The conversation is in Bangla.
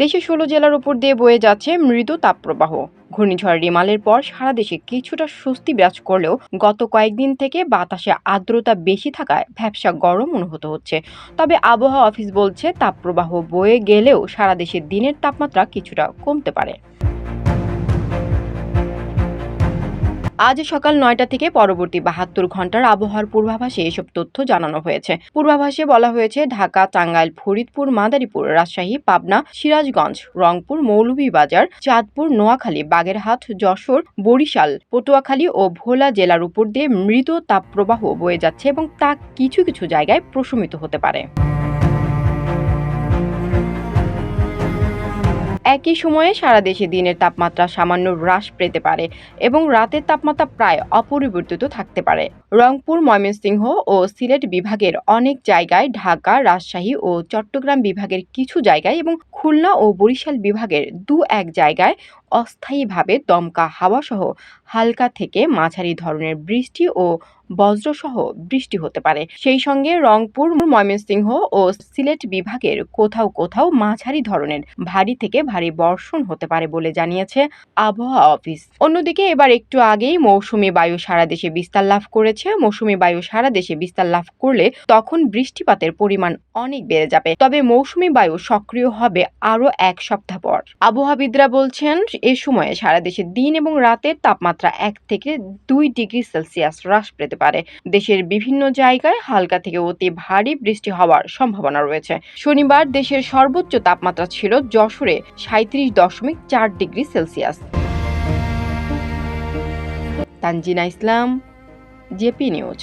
দেশের ষোলো জেলার উপর দিয়ে বয়ে যাচ্ছে মৃদু তাপপ্রবাহ। ঘূর্ণিঝড় রিমালের পর সারা দেশে কিছুটা স্বস্তি বিরাজ করলেও গত কয়েকদিন থেকে বাতাসে আর্দ্রতা বেশি থাকায় ভ্যাবসা গরম অনুভূত হচ্ছে। তবে আবহাওয়া অফিস বলছে, তাপপ্রবাহ বয়ে গেলেও সারা দেশে দিনের তাপমাত্রা কিছুটা কমতে পারে। আজ সকাল নয়টা থেকে পরবর্তী বাহাত্তর ঘণ্টার আবহাওয়ার পূর্বাভাসে এসব তথ্য জানানো হয়েছে। পূর্বাভাসে বলা হয়েছে, ঢাকা, টাঙ্গাইল, ফরিদপুর, মাদারীপুর, রাজশাহী, পাবনা, সিরাজগঞ্জ, রংপুর, মৌলভীবাজার, চাঁদপুর, নোয়াখালী, বাগেরহাট, যশোর, বরিশাল, পটুয়াখালী ও ভোলা জেলার উপর দিয়ে মৃদু তাপপ্রবাহ বয়ে যাচ্ছে এবং তা কিছু কিছু জায়গায় প্রশমিত হতে পারে। একই সময়ে সারা দেশে দিনের তাপমাত্রা সামান্য হ্রাস পেতে পারে এবং রাতের তাপমাত্রা প্রায় অপরিবর্তিত থাকতে পারে। রংপুর, ময়মনসিংহ ও সিলেট বিভাগের অনেক জায়গায় ঢাকা, রাজশাহী ও চট্টগ্রাম বিভাগের কিছু জায়গায় এবং খুলনা ও বরিশাল বিভাগের দু এক জায়গায় অস্থায়ীভাবে দমকা হাওয়াসহ হালকা থেকে মাঝারি ধরনের বৃষ্টি ও বজ্রসহ বৃষ্টি হতে পারে। সেই সঙ্গে রংপুর, ময়মনসিংহ ও সিলেট বিভাগের কোথাও কোথাও মাঝারি ধরনের ভারী থেকে ভারী বর্ষণ হতে পারে বলে জানিয়েছে আবহাওয়া অফিস। অন্যদিকে এবার একটু আগেই মৌসুমি বায়ু সারা দেশে বিস্তার লাভ করেছে। মৌসুমি বায়ু সারা দেশে বিস্তার লাভ করলে তখন বৃষ্টিপাতের পরিমাণ অনেক বেড়ে যাবে। তবে মৌসুমি বায়ু সক্রিয় হবে আরও এক সপ্তাহ পর। আবহাওয়াবিদরা বলছেন, এ সময়ে সারা দেশে দিন এবং রাতের তাপমাত্রা এক থেকে দুই ডিগ্রি সেলসিয়াস হ্রাস পেতে পারে। দেশের বিভিন্ন জায়গায় হালকা থেকে অতি ভারী বৃষ্টি হওয়ার সম্ভাবনা রয়েছে। শনিবার দেশের সর্বোচ্চ তাপমাত্রা ছিল যশোরে সাঁত্রিশ দশমিক চার degree Celsius. Tanjina Islam, JP news.